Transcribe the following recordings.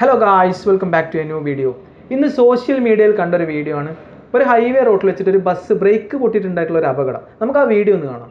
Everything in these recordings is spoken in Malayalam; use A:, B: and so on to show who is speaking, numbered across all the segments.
A: Hello guys welcome back to a new video ഇന്ന് സോഷ്യൽ മീഡിയയിൽ കണ്ടൊരു വീഡിയോ ആണ്. ഒരു ഹൈവേ റോഡിൽ വെച്ചിട്ട് ഒരു ബസ് ബ്രേക്ക് പൊട്ടിയിട്ടുണ്ടായിട്ടുള്ള ഒരു അപകടം. നമുക്ക് ആ വീഡിയോ ഒന്ന് കാണാം.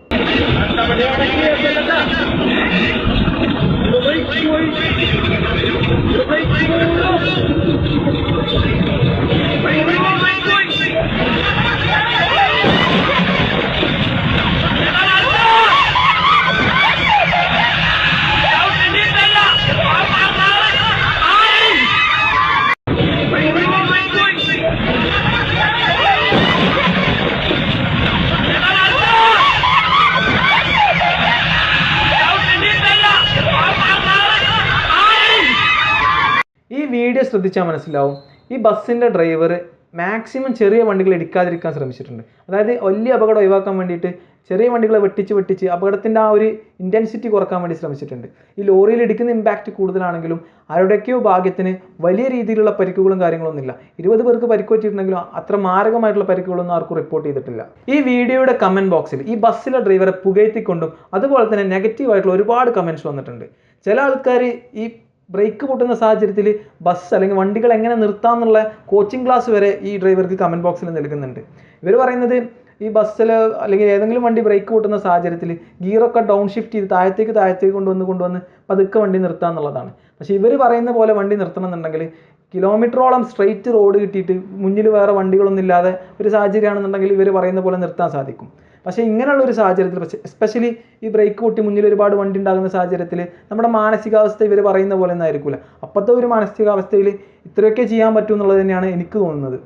A: വീഡിയോ ശ്രദ്ധിച്ചാൽ മനസ്സിലാവും. ഈ ബസ്സിന്റെ ഡ്രൈവർ മാക്സിമം ചെറിയ വണ്ടികൾ എടുക്കാതിരിക്കാൻ ശ്രമിച്ചിട്ടുണ്ട്. അതായത് വലിയ അപകടം ഒഴിവാക്കാൻ വേണ്ടിയിട്ട് ചെറിയ വണ്ടികളെ വെട്ടിച്ച് വെട്ടിച്ച് അപകടത്തിന്റെ ആ ഒരു ഇന്റൻസിറ്റി കുറയ്ക്കാൻ വേണ്ടി ശ്രമിച്ചിട്ടുണ്ട്. ഈ ലോറിയിൽ ഇടിക്കുന്ന ഇമ്പാക്റ്റ് കൂടുതലാണെങ്കിലും ആരുടെയൊക്കെയോ ഭാഗ്യത്തിന് വലിയ രീതിയിലുള്ള പരിക്കുകളും കാര്യങ്ങളൊന്നും ഇല്ല. ഇരുപത് പേർക്ക് പരിക്ക് പറ്റിയിട്ടുണ്ടെങ്കിലും അത്ര മാരകമായിട്ടുള്ള പരിക്കുകളൊന്നും ആർക്കും റിപ്പോർട്ട് ചെയ്തിട്ടില്ല. ഈ വീഡിയോയുടെ കമന്റ് ബോക്സിൽ ഈ ബസ്സിലെ ഡ്രൈവറെ പുകയത്തിക്കൊണ്ടും അതുപോലെ തന്നെ നെഗറ്റീവായിട്ടുള്ള ഒരുപാട് കമന്റ്സ് വന്നിട്ടുണ്ട്. ചില ആൾക്കാർ ഈ ബ്രേക്ക് പൊട്ടുന്ന സാഹചര്യത്തിൽ ബസ് അല്ലെങ്കിൽ വണ്ടികൾ എങ്ങനെ നിർത്താമെന്നുള്ള കോച്ചിങ് ക്ലാസ് വരെ ഈ ഡ്രൈവർക്ക് കമന്റ് ബോക്സിൽ നൽകുന്നുണ്ട് ഇവർ പറയുന്നത് ഈ ബസ്സിൽ അല്ലെങ്കിൽ ഏതെങ്കിലും വണ്ടി ബ്രേക്ക് പൊട്ടുന്ന സാഹചര്യത്തിൽ ഗിയറൊക്കെ ഡൗൺ ഷിഫ്റ്റ് ചെയ്ത് താഴത്തേക്ക് താഴത്തേക്ക് കൊണ്ടുവന്ന് കൊണ്ടുവന്ന് പതുക്കെ വണ്ടി നിർത്താം എന്നുള്ളതാണ്. പക്ഷേ ഇവർ പറയുന്ന പോലെ വണ്ടി നിർത്തണമെന്നുണ്ടെങ്കിൽ കിലോമീറ്ററോളം സ്ട്രെയിറ്റ് റോഡ് കിട്ടിയിട്ട് മുന്നിൽ വേറെ വണ്ടികളൊന്നും ഇല്ലാതെ ഒരു സാഹചര്യമാണെന്നുണ്ടെങ്കിൽ ഇവർ പറയുന്ന പോലെ നിർത്താൻ സാധിക്കും. പക്ഷേ ഇങ്ങനെയുള്ള ഒരു സാഹചര്യത്തിൽ പക്ഷേ എസ്പെഷ്യലി ഈ ബ്രേക്ക് കൂട്ടി മുന്നിൽ ഒരുപാട് വണ്ടി ഉണ്ടാകുന്ന സാഹചര്യത്തിൽ നമ്മുടെ മാനസികാവസ്ഥ ഇവർ പറയുന്ന പോലെ ഒന്നും ആയിരിക്കില്ല അപ്പോഴത്തെ ഒരു മാനസികാവസ്ഥയിൽ ഇത്രയൊക്കെ ചെയ്യാൻ പറ്റും എന്നുള്ളത് തന്നെയാണ് എനിക്ക് തോന്നുന്നത്.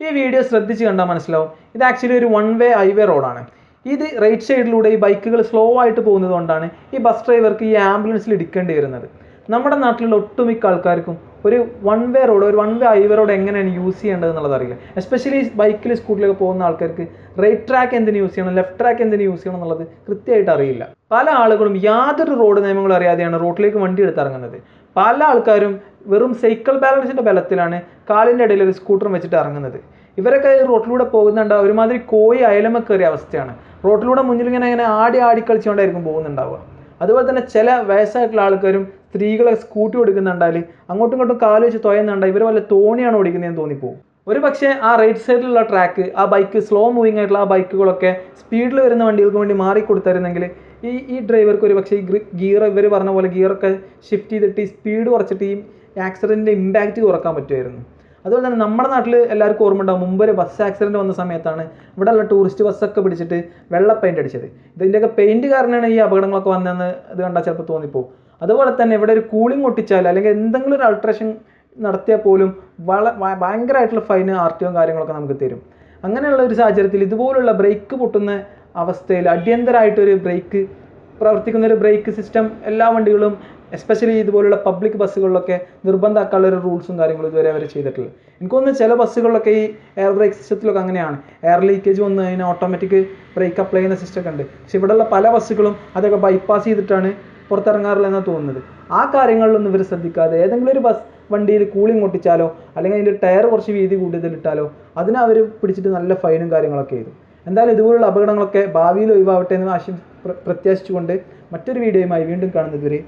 A: ഈ വീഡിയോ ശ്രദ്ധിച്ച് കണ്ടാൽ മനസ്സിലാവും. ഇത് ആക്ച്വലി ഒരു വൺ വേ ഹൈവേ റോഡാണ് ഇത് റൈറ്റ് സൈഡിലൂടെ ഈ ബൈക്കുകൾ സ്ലോ ആയിട്ട് പോകുന്നത് കൊണ്ടാണ് ഈ ബസ് ഡ്രൈവർക്ക് ഈ ആംബുലൻസിൽ ഇടിക്കേണ്ടി വരുന്നത്. നമ്മുടെ നാട്ടിലുള്ള ഒട്ടുമിക്ക ആൾക്കാർക്കും ഒരു വൺ വേ റോഡ് ഒരു വൺ വേ ഹൈവേ റോഡ് എങ്ങനെയാണ് യൂസ് ചെയ്യേണ്ടത് എന്നുള്ളത് അറിയില്ല. എസ്പെഷ്യലി ബൈക്കിൽ സ്കൂട്ടിലൊക്കെ പോകുന്ന ആൾക്കാർക്ക് റൈറ്റ് ട്രാക്ക് എന്തിനു യൂസ് ചെയ്യണം ലെഫ്റ്റ് ട്രാക്ക് എന്തിനു യൂസ് ചെയ്യണം എന്നുള്ളത് കൃത്യമായിട്ട് അറിയില്ല. പല ആളുകളും യാതൊരു റോഡ് നിയമങ്ങളും അറിയാതെയാണ് റോഡിലേക്ക് വണ്ടി എടുത്തിറങ്ങുന്നത് പല ആൾക്കാരും വെറും സൈക്കിൾ ബാലൻസിന്റെ ബലത്തിലാണ് കാലിന്റെ ഇടയിൽ ഒരു സ്കൂട്ടറും വെച്ചിട്ട് ഇറങ്ങുന്നത്. ഇവരൊക്കെ റോട്ടിലൂടെ പോകുന്നുണ്ട് ഒരുമാതിരി കോയി അയലമ കയറിയ അവസ്ഥയാണ്. റോട്ടിലൂടെ മുന്നിൽ ഇങ്ങനെ ഇങ്ങനെ ആടി ആടി കളിച്ചുകൊണ്ടായിരിക്കും പോകുന്നുണ്ടാവുക. അതുപോലെ തന്നെ ചില വയസ്സായിട്ടുള്ള ആൾക്കാരും സ്ത്രീകളെ സ്കൂട്ടി ഓടിക്കുന്നുണ്ടാൽ അങ്ങോട്ടും ഇങ്ങോട്ടും കാൽ വെച്ച് തുയന്നുണ്ടാൽ ഇവർ വല്ല തോണിയാണ് ഓടിക്കുന്നതെന്ന് തോന്നിപ്പോ ഒരു പക്ഷേ ആ റൈറ്റ് സൈഡിലുള്ള ട്രാക്ക് ആ ബൈക്ക് സ്ലോ മൂവിങ് ആയിട്ടുള്ള ആ ബൈക്കുകളൊക്കെ സ്പീഡിൽ വരുന്ന വണ്ടികൾക്ക് വേണ്ടി മാറി കൊടുത്തായിരുന്നെങ്കിൽ ഈ ഈ ഡ്രൈവർക്ക് ഒരു പക്ഷേ ഈ ഗിയർ ഇവർ പറഞ്ഞ പോലെ ഗിയറൊക്കെ ഷിഫ്റ്റ് ചെയ്തിട്ട് ഈ സ്പീഡ് കുറച്ചിട്ട് ഈ ആക്സിഡന്റിന്റെ ഇമ്പാക്റ്റ് കുറയ്ക്കാൻ പറ്റുമായിരുന്നു. അതുപോലെ തന്നെ നമ്മുടെ നാട്ടിൽ എല്ലാവർക്കും ഓർമ്മ ഉണ്ടാവും മുമ്പ് ഒരു ബസ് ആക്സിഡന്റ് വന്ന സമയത്താണ് ഇവിടെയുള്ള ടൂറിസ്റ്റ് ബസ്സൊക്കെ പിടിച്ചിട്ട് വെള്ള പെയിന്റ് അടിച്ചത്. ഇതിന്റെയൊക്കെ പെയിന്റ് കാരണമാണ് ഈ അപകടങ്ങളൊക്കെ വന്നതെന്ന് ഇത് കണ്ടാൽ ചിലപ്പോൾ തോന്നിപ്പോ അതുപോലെ തന്നെ ഇവിടെ ഒരു കൂളിംഗ് ഒട്ടിച്ചാൽ അല്ലെങ്കിൽ എന്തെങ്കിലും ഒരു അൾട്രേഷൻ നടത്തിയാൽ പോലും വള ഭയങ്കരമായിട്ടുള്ള ഫൈന് ആർ ടി കാര്യങ്ങളൊക്കെ നമുക്ക് തരും. അങ്ങനെയുള്ള ഒരു സാഹചര്യത്തിൽ ഇതുപോലുള്ള ബ്രേക്ക് പൊട്ടുന്ന അവസ്ഥയിൽ അടിയന്തരമായിട്ടൊരു ബ്രേക്ക് പ്രവർത്തിക്കുന്ന ഒരു ബ്രേക്ക് സിസ്റ്റം എല്ലാ വണ്ടികളും എസ്പെഷ്യലി ഇതുപോലുള്ള പബ്ലിക് ബസ്സുകളിലൊക്കെ നിർബന്ധമാക്കാനുള്ള ഒരു റൂൾസും കാര്യങ്ങളും ഇതുവരെ അവർ ചെയ്തിട്ടില്ല. എനിക്ക് തോന്നുന്നു ചില ബസ്സുകളിലൊക്കെ ഈ എയർ ബ്രേക്ക് സിസ്റ്റത്തിലൊക്കെ അങ്ങനെയാണ്. എയർ ലീക്കേജ് വന്ന് കഴിഞ്ഞാൽ ഓട്ടോമാറ്റിക് ബ്രേക്ക് അപ്ലൈ ചെയ്യുന്ന സിസ്റ്റം ഉണ്ട്. പക്ഷെ ഇവിടെയുള്ള പല ബസ്സുകളും അതൊക്കെ ബൈപ്പാസ് ചെയ്തിട്ടാണ് പുറത്തിറങ്ങാറില്ലെന്നാണ് തോന്നുന്നത്. ആ കാര്യങ്ങളിലൊന്നും ഇവർ ശ്രദ്ധിക്കാതെ ഏതെങ്കിലും ഒരു ബസ് വണ്ടിയിൽ കൂളിംഗ് ഒട്ടിച്ചാലോ അല്ലെങ്കിൽ അതിന്റെ ടയർ കുറച്ച് വീതി കൂടുതലിട്ടാലോ അതിന് അവർ പിടിച്ചിട്ട് നല്ല ഫൈനും കാര്യങ്ങളൊക്കെ ചെയ്തു. എന്തായാലും ഇതുപോലുള്ള അപകടങ്ങളൊക്കെ ഭാവിയിൽ ഒഴിവാവട്ടെ എന്ന് ആശം പ്രത്യാശിച്ചുകൊണ്ട് മറ്റൊരു വീഡിയോയുമായി വീണ്ടും കാണുന്നതുവരെ